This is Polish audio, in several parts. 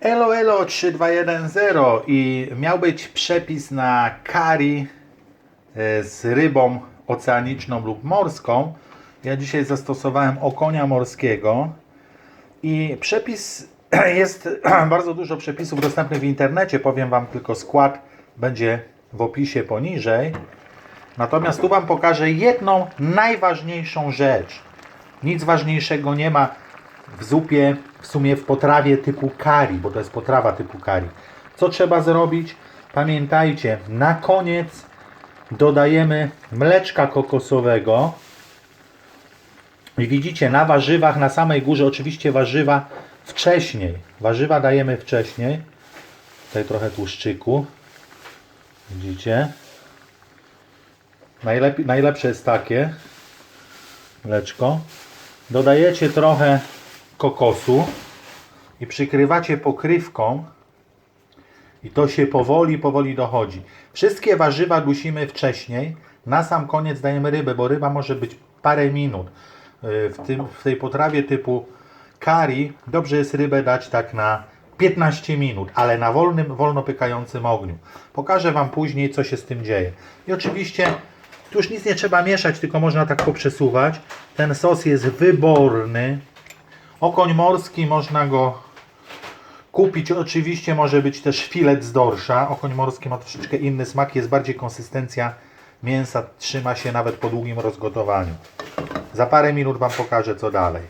Elo Elo 3210 i miał być przepis na curry e, z rybą oceaniczną lub morską. Ja dzisiaj zastosowałem okonia morskiego i przepis jest bardzo dużo przepisów dostępnych w internecie. Powiem Wam tylko skład będzie w opisie poniżej. Natomiast tu Wam pokażę jedną najważniejszą rzecz. Nic ważniejszego nie ma w zupie, w sumie w potrawie typu curry, bo to jest potrawa typu curry. Co trzeba zrobić? Pamiętajcie, na koniec dodajemy mleczka kokosowego. I widzicie, na warzywach, na samej górze oczywiście warzywa wcześniej. Warzywa dajemy wcześniej. Tutaj trochę tłuszczyku. Widzicie? Najlepiej, najlepsze jest takie mleczko. Dodajecie trochę kokosu i przykrywacie pokrywką i to się powoli, powoli dochodzi. Wszystkie warzywa dusimy wcześniej. Na sam koniec dajemy rybę, bo ryba może być parę minut. Yy, W, tym, w tej potrawie typu curry dobrze jest rybę dać tak na 15 minut, ale na wolnym, wolno pykającym ogniu. Pokażę Wam później, co się z tym dzieje. I oczywiście tu już nic nie trzeba mieszać, tylko można tak poprzesuwać. Ten sos jest wyborny. Okoń morski można go kupić. Oczywiście może być też filet z dorsza. Okoń morski ma troszeczkę inny smak, jest bardziej konsystencja mięsa, trzyma się nawet po długim rozgotowaniu. Za parę minut Wam pokażę co dalej.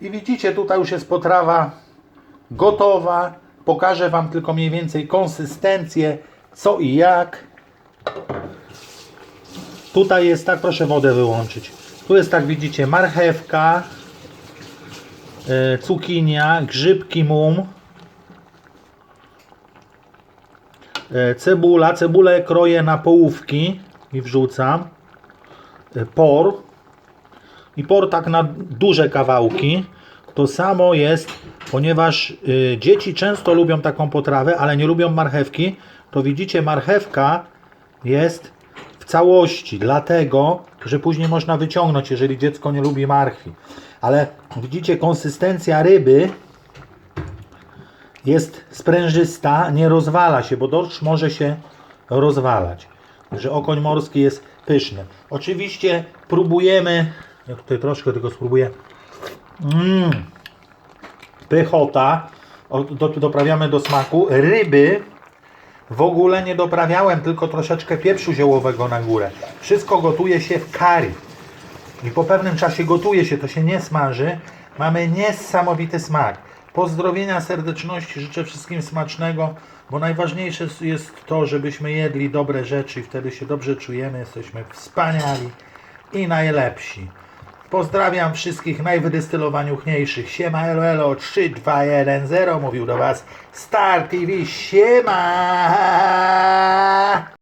I widzicie, tutaj już jest potrawa gotowa. Pokażę Wam tylko mniej więcej konsystencję, co i jak. Tutaj jest tak, proszę wodę wyłączyć. Tu jest tak, widzicie, marchewka, e, cukinia, grzybki mum, e, cebula. Cebulę kroję na połówki i wrzucam. E, Por. I por tak na duże kawałki. To samo jest, ponieważ y, dzieci często lubią taką potrawę, ale nie lubią marchewki, to widzicie, marchewka jest całości, dlatego, że później można wyciągnąć, jeżeli dziecko nie lubi marchwi. Ale widzicie, konsystencja ryby jest sprężysta, nie rozwala się, bo dorsz może się rozwalać. Że okoń morski jest pyszny. Oczywiście próbujemy, ja tutaj troszkę tego spróbuję. Mmm, pychota. Doprawiamy do smaku. Ryby w ogóle nie doprawiałem, tylko troszeczkę pieprzu ziołowego na górę. Wszystko gotuje się w curry. I po pewnym czasie gotuje się, to się nie smaży. Mamy niesamowity smak. Pozdrowienia serdeczności, życzę wszystkim smacznego, bo najważniejsze jest to, żebyśmy jedli dobre rzeczy i wtedy się dobrze czujemy, jesteśmy wspaniali i najlepsi. Pozdrawiam wszystkich najwydystylowaniuchniejszych. Siema elo elo 3, 2, 1, 0 mówił do Was Star TV. Siema!